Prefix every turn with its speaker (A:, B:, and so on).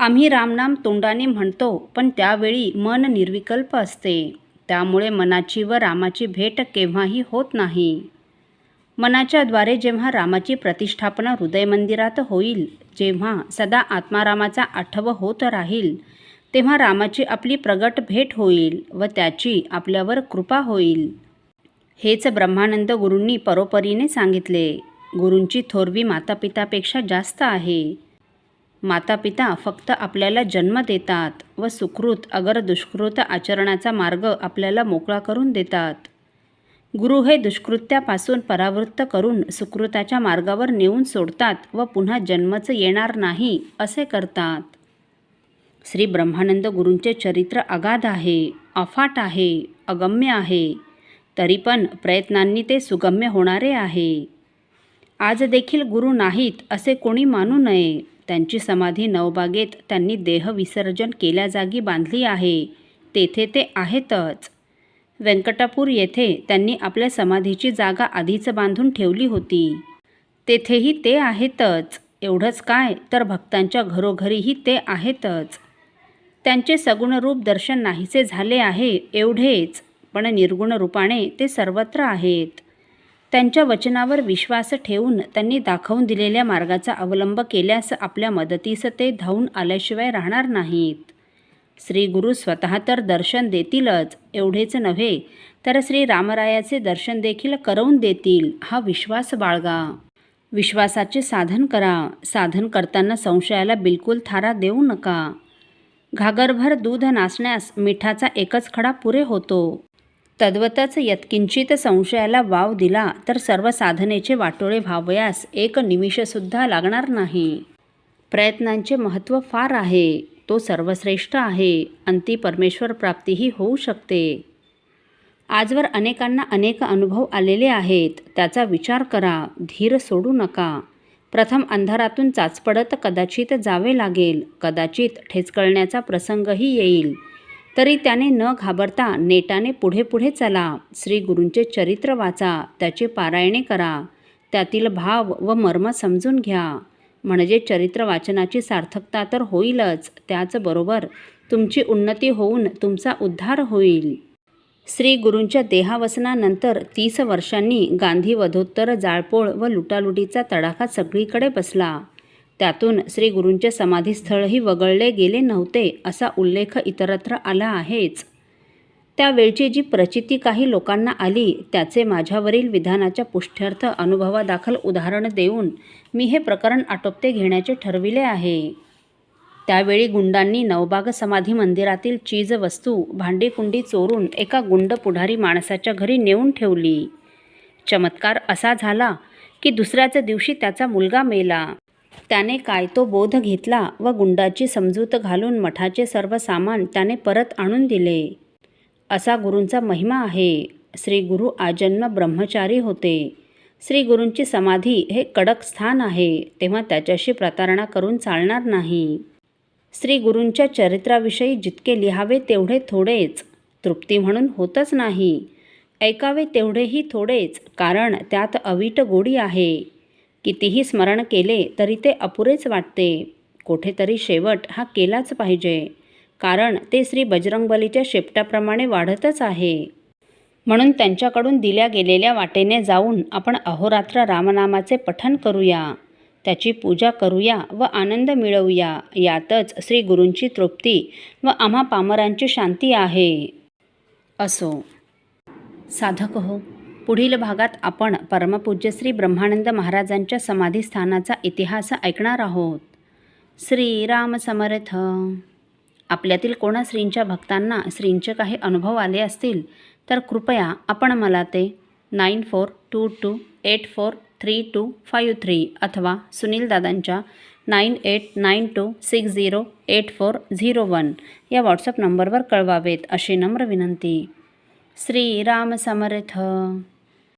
A: आम्ही रामनाम तोंडाने म्हणतो पण त्यावेळी मन निर्विकल्प असते. त्यामुळे मनाची व रामाची भेट केव्हाही होत नाही. मनाच्या द्वारे जेव्हा रामाची प्रतिष्ठापना हृदय मंदिरात होईल जेव्हा सदा आत्मारामाचा आठव होत राहील तेव्हा रामाची आपली प्रगट भेट होईल व त्याची आपल्यावर कृपा होईल. हेच ब्रह्मानंद गुरूंनी परोपरीने सांगितले. गुरूंची थोरवी मातापितापेक्षा जास्त आहे. मातापिता फक्त आपल्याला जन्म देतात व सुकृत अगर दुष्कृत आचरणाचा मार्ग आपल्याला मोकळा करून देतात. गुरु हे दुष्कृत्यापासून परावृत्त करून सुकृताच्या मार्गावर नेऊन सोडतात व पुन्हा जन्मच येणार नाही असे करतात. श्री ब्रह्मानंद गुरूंचे चरित्र अगाध आहे अफाट आहे अगम्य आहे. तरी पण प्रयत्नांनी ते सुगम्य होणारे आहे. आज देखील गुरु नाहीत असे कोणी मानू नये. त्यांची समाधी नवबागेत त्यांनी देहविसर्जन केल्या जागी बांधली आहे. तेथे ते आहेतच. व्यंकटापूर येथे त्यांनी आपल्या समाधीची जागा आधीच बांधून ठेवली होती. तेथेही ते आहेतच. एवढंच काय तर भक्तांच्या घरोघरीही ते आहेतच. त्यांचे सगुण रूप दर्शन नाहीसे झाले आहे एवढेच. पण निर्गुण रूपाने ते सर्वत्र आहेत. त्यांच्या वचनावर विश्वास ठेवून त्यांनी दाखवून दिलेल्या मार्गाचा अवलंब केल्यास आपल्या मदतीस ते धावून आल्याशिवाय राहणार नाहीत. श्री गुरु स्वतः तर दर्शन देतीलच एवढेच नव्हे तर श्री रामरायाचे दर्शन देखील करवून देतील हा विश्वास बाळगा. विश्वासाचे साधन करा साधन करताना संशयाला बिलकुल थारा देऊ नका. घागरभर दूध नाचण्यास मिठाचा एकच खडा पुरे होतो. तद्वतच यत्किंचित संशयाला वाव दिला तर सर्व साधनेचे वाटोळे व्हावयास एक निमिषसुद्धा लागणार नाही. प्रयत्नांचे महत्त्व फार आहे. तो सर्वश्रेष्ठ आहे. अंती परमेश्वर प्राप्तीही होऊ शकते. आजवर अनेकांना अनेक अनुभव आलेले आहेत. त्याचा विचार करा. धीर सोडू नका. प्रथम अंधारातून चाचपडत कदाचित जावे लागेल. कदाचित ठेचकळण्याचा प्रसंगही येईल. तरी त्याने न घाबरता नेटाने पुढे पुढे चला. श्री गुरूंचे चरित्र वाचा त्याचे पारायणे करा. त्यातील भाव व मर्म समजून घ्या. म्हणजे चरित्र वाचनाची सार्थकता तर होईलच त्याचबरोबर तुमची उन्नती होऊन तुमचा उद्धार होईल. श्री गुरूंच्या देहावसनानंतर तीस वर्षांनी गांधी वधोत्तर जाळपोळ व लुटालुटीचा तडाखा सगळीकडे बसला. त्यातून श्री गुरूंचे समाधीस्थळही वगळले गेले नव्हते असा उल्लेख इतरत्र आला आहेच. त्यावेळची जी प्रचिती काही लोकांना आली त्याचे माझ्यावरील विधानाच्या पुष्ट्यर्थ अनुभवादाखल उदाहरण देऊन मी हे प्रकरण आटोपते घेण्याचे ठरविले आहे. त्यावेळी गुंडांनी नवबाग समाधी मंदिरातील चीज वस्तू भांडीकुंडी चोरून एका गुंड पुढारी माणसाच्या घरी नेऊन ठेवली. चमत्कार असा झाला की दुसऱ्याच दिवशी त्याचा मुलगा मेला. त्याने काय तो बोध घेतला व गुंडाची समजूत घालून मठाचे सर्व सामान त्याने परत आणून दिले. असा गुरूंचा महिमा आहे. श्री गुरु आजन्म ब्रह्मचारी होते. श्री गुरूंची समाधी हे कडक स्थान आहे. तेव्हा त्याच्याशी प्रतारणा करून चालणार नाही. श्री गुरूंच्या चरित्राविषयी जितके लिहावे तेवढे थोडेच. तृप्ती म्हणून होतच नाही. ऐकावे तेवढेही थोडेच कारण त्यात अवीट गोडी आहे. कितीही स्मरण केले तरी ते अपुरेच वाटते. कुठेतरी शेवट हा केलाच पाहिजे. कारण ते श्री बजरंगबलीच्या शेपटाप्रमाणे वाढतच आहे. म्हणून त्यांच्याकडून दिल्या गेलेल्या वाटेने जाऊन आपण अहोरात्र रामनामाचे पठन करूया. त्याची पूजा करूया व आनंद मिळवूया. यातच श्री गुरूंची तृप्ती व आम्हा पामरांची शांती आहे. असो. साधक हो. पुढील भागात आपण परमपूज्य श्री ब्रह्मानंद महाराजांच्या समाधीस्थानाचा इतिहास ऐकणार आहोत. श्रीराम समर्थ. आपल्यातील कोणा श्रींच्या भक्तांना श्रींचे काही अनुभव आले असतील तर कृपया आपण मला ते nine four two two eight four three two five three अथवा सुनील दादांच्या nine eight nine two six zero eight four zero one या व्हॉट्सअप नंबरवर कळवावेत अशी नम्र विनंती. श्रीराम समर्थ.